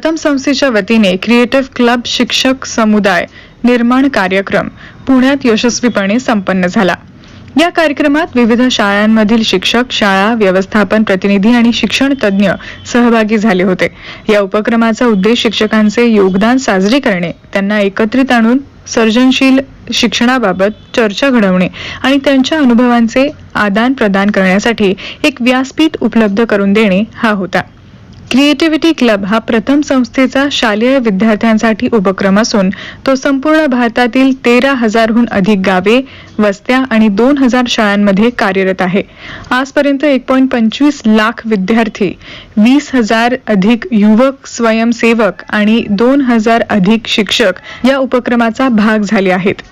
प्रथम संस्थेच्या वतीने क्रिएटिव्ह क्लब शिक्षक समुदाय निर्माण कार्यक्रम पुण्यात यशस्वीपणे संपन्न झाला. या कार्यक्रमात विविध शाळांमधील शिक्षक शाळा व्यवस्थापन प्रतिनिधी आणि शिक्षण तज्ज्ञ सहभागी झाले होते. या उपक्रमाचा उद्देश शिक्षकांचे योगदान साजरे करणे त्यांना एकत्रित आणून सर्जनशील शिक्षणाबाबत चर्चा घडवणे आणि त्यांच्या अनुभवांचे आदान प्रदान करण्यासाठी एक व्यासपीठ उपलब्ध करून देणे हा होता. क्रिएटिव्हिटी क्लब हा प्रथम संस्थेचा शालेय विद्यार्थ्यांसाठी उपक्रम असून तो संपूर्ण भारतातील तेरा हजारहून अधिक गावे वस्त्या आणि दोन हजार शाळांमध्ये कार्यरत आहे. आजपर्यंत एक पॉईंट पंचवीस लाख विद्यार्थी वीस हजार अधिक युवक स्वयंसेवक आणि दोन हजार अधिक शिक्षक या उपक्रमाचा भाग झाले आहेत.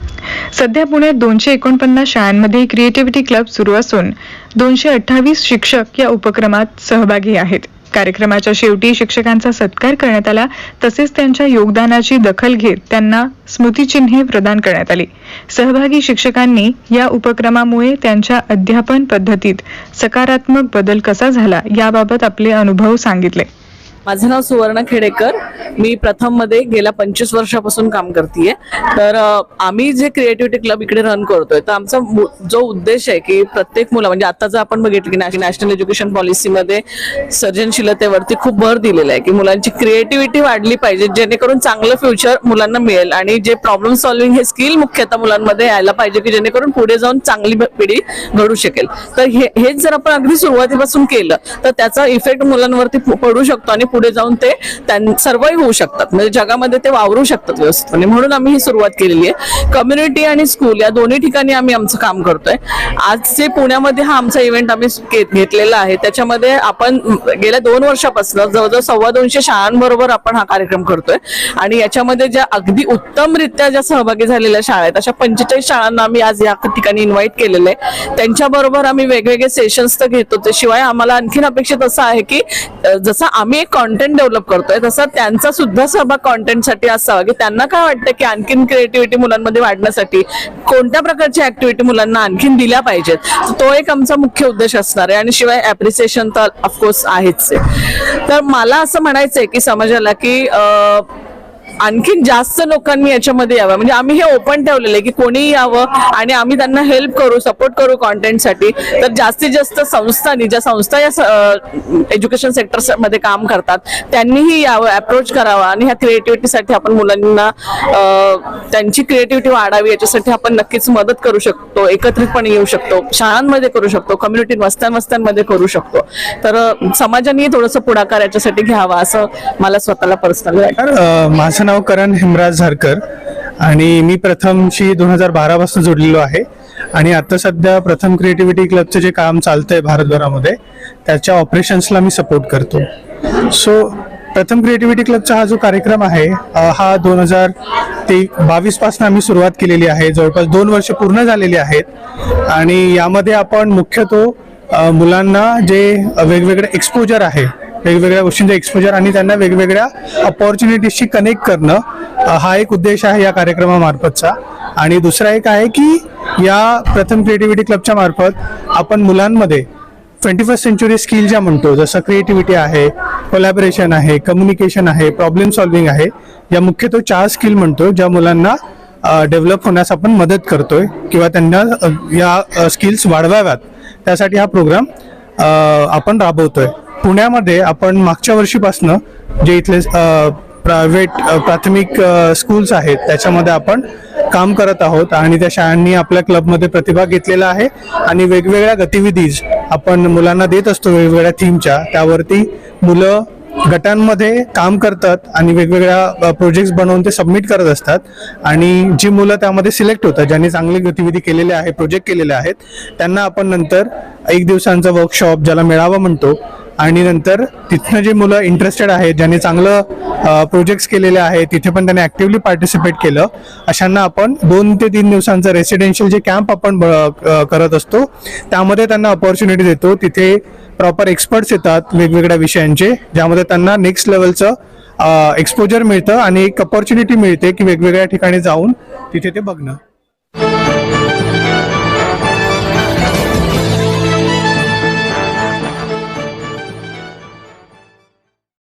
सध्या पुण्यात दोनशे एकोणपन्नास शाळांमध्ये क्रिएटिव्हिटी क्लब सुरू असून दोनशे अठ्ठावीस शिक्षक या उपक्रमात सहभागी आहेत. कार्यक्रमाच्या शेवटी शिक्षकांचा सत्कार करण्यात आला. तसेच त्यांच्या योगदानाची दखल घेत त्यांना स्मृतिचिन्हे प्रदान करण्यात आली. सहभागी शिक्षकांनी या उपक्रमामुळे त्यांच्या अध्यापन पद्धतीत सकारात्मक बदल कसा झाला याबाबत आपले अनुभव सांगितले. माझं नाव सुवर्ण खेडेकर. मी प्रथममध्ये गेल्या पंचवीस वर्षापासून काम करते तर आम्ही जे क्रिएटिव्हिटी क्लब इकडे रन करतोय तर आमचा मु- जो उद्देश आहे की प्रत्येक मुला म्हणजे आता जर आपण बघितलं की नॅशनल एज्युकेशन पॉलिसीमध्ये सर्जनशीलतेवरती खूप भर दिलेला आहे की मुलांची क्रिएटिव्हिटी वाढली पाहिजे जेणेकरून चांगलं फ्युचर मुलांना मिळेल. आणि जे प्रॉब्लेम सॉल्व्हिंग हे स्किल मुख्यतः मुलांमध्ये यायला पाहिजे की जेणेकरून पुढे जाऊन चांगली पिढी घडू शकेल. तर हे हेच जर आपण अगदी सुरुवातीपासून केलं तर त्याचा इफेक्ट मुलांवरती पडू शकतो आणि पुढे जाऊन ते त्यां सर्वही होऊ शकतात. म्हणजे जगामध्ये ते वावरू शकतात व्यवस्थितपणे म्हणून आम्ही ही सुरुवात केलेली आहे. कम्युनिटी आणि स्कूल या दोन्ही ठिकाणी आम्ही आमचं काम करतोय. आज जे पुण्यामध्ये हा आमचा इव्हेंट आम्ही घेतलेला आहे त्याच्यामध्ये आपण गेल्या दोन वर्षापासून जवळजवळ सव्वा दोनशे शाळांबरोबर आपण हा कार्यक्रम करतोय. आणि याच्यामध्ये ज्या अगदी उत्तमरित्या ज्या सहभागी झालेल्या शाळा आहेत अशा पंचेचाळीस शाळांना आम्ही आज या ठिकाणी इन्व्हाइट केलेलं आहे. त्यांच्याबरोबर आम्ही वेगवेगळे सेशन्स तर घेतो. त्याशिवाय आम्हाला आणखीन अपेक्षित असं आहे की जसं आम्ही एक कॉन्टेंट डेव्हलप करतोय तसा त्यांचा सुद्धा सहभाग कॉन्टेंटसाठी असावा. की त्यांना काय वाटतं की आणखीन क्रिएटिव्हिटी मुलांमध्ये वाढण्यासाठी कोणत्या प्रकारची ऍक्टिव्हिटी मुलांना आणखीन दिल्या पाहिजेत? तो एक आमचा मुख्य उद्देश असणार आहे. आणि शिवाय ऍप्रिसिएशन तर ऑफकोर्स आहेच आहे. तर मला असं म्हणायचंय की समाजाला की आणखीन जास्त लोकांनी याच्यामध्ये यावं. म्हणजे आम्ही हे ओपन ठेवलेलं आहे की कोणीही यावं आणि आम्ही त्यांना हेल्प करू सपोर्ट करू कॉन्टेंटसाठी तर जास्तीत जास्त संस्थांनी ज्या संस्था या एज्युकेशन सेक्टरमध्ये काम करतात त्यांनीही यावं अप्रोच करावा आणि ह्या क्रिएटिव्हिटीसाठी आपण मुलांना त्यांची क्रिएटिव्हिटी वाढावी याच्यासाठी आपण नक्कीच मदत करू शकतो एकत्रितपणे येऊ शकतो शाळांमध्ये करू शकतो कम्युनिटी वस्त्यां वस्त्यांमध्ये करू शकतो. तर समाजाने थोडंसं पुढाकार याच्यासाठी घ्यावा असं मला स्वतःला पर्सनली वाटतं. माझं नाव करण हिमराज झारकर आणि मी प्रथमशी दोन हजार बारापासून जोडलेलो आहे. आणि आता सध्या प्रथम क्रिएटिव्हिटी क्लबचं जे काम चालतंय भारतभरामध्ये त्याच्या ऑपरेशन्सला मी सपोर्ट करतो. सो प्रथम क्रिएटिव्हिटी क्लबचा हा जो कार्यक्रम आहे हा दोन हजार ते बावीसपासून आम्ही सुरुवात केलेली आहे. जवळपास दोन वर्ष पूर्ण झालेली आहेत. आणि यामध्ये आपण मुख्यतो मुलांना जे वेगवेगळे एक्सपोजर आहे वेगवेगळ्या गोष्टींचं एक्सपोजर आणि त्यांना वेगवेगळ्या अपॉर्च्युनिटीजशी कनेक्ट करणं हा एक उद्देश आहे या कार्यक्रमामार्फतचा. आणि दुसरा एक आहे की या प्रथम क्रिएटिव्हिटी क्लबच्या मार्फत आपण मुलांमध्ये ट्वेंटी फर्स्ट सेंचुरी स्किल ज्या म्हणतो जसं क्रिएटिव्हिटी आहे कोलॅबरेशन आहे कम्युनिकेशन आहे प्रॉब्लेम सॉल्व्हिंग आहे या मुख्यतः चार स्किल म्हणतो ज्या मुलांना डेव्हलप होण्यास आपण मदत करतोय किंवा त्यांना या स्किल्स वाढवाव्यात. त्यासाठी हा प्रोग्राम आपण राबवतोय. पुण्यामध्ये आपण मागच्या वर्षीपासनं जे इथले प्रायव्हेट प्राथमिक स्कूल्स आहेत त्याच्यामध्ये आपण काम करत आहोत आणि त्या शाळांनी आपल्या क्लबमध्ये प्रतिभाग घेतलेला आहे आणि वेगवेगळ्या गतिविधीज आपण मुलांना देत असतो वेगवेगळ्या थीमच्या. त्यावरती मुलं गटांमध्ये काम करतात आणि वेगवेगळ्या प्रोजेक्ट्स बनवून ते सबमिट करत असतात. आणि जी मुलं त्यामध्ये सिलेक्ट होतात ज्यांनी चांगली गतिविधी केलेल्या आहे प्रोजेक्ट केलेले आहेत त्यांना आपण नंतर एक दिवसांचा वर्कशॉप ज्याला मेळावा म्हणतो आणि नंतर तिथनं जे मुलं इंटरेस्टेड आहेत ज्यांनी चांगलं प्रोजेक्ट्स केलेले आहेत तिथे पण त्यांनी ॲक्टिव्हली पार्टिसिपेट केलं. अशांना आपण दोन ते तीन दिवसांचं रेसिडेन्शियल जे कॅम्प आपण ब- करत असतो त्यामध्ये त्यांना अपॉर्च्युनिटी देतो. तिथे प्रॉपर एक्सपर्ट्स येतात वेगवेगळ्या विषयांचे ज्यामध्ये त्यांना नेक्स्ट लेवलचं एक्सपोजर मिळतं आणि एक अपॉर्च्युनिटी मिळते की वेगवेगळ्या ठिकाणी जाऊन तिथे ते बघणं.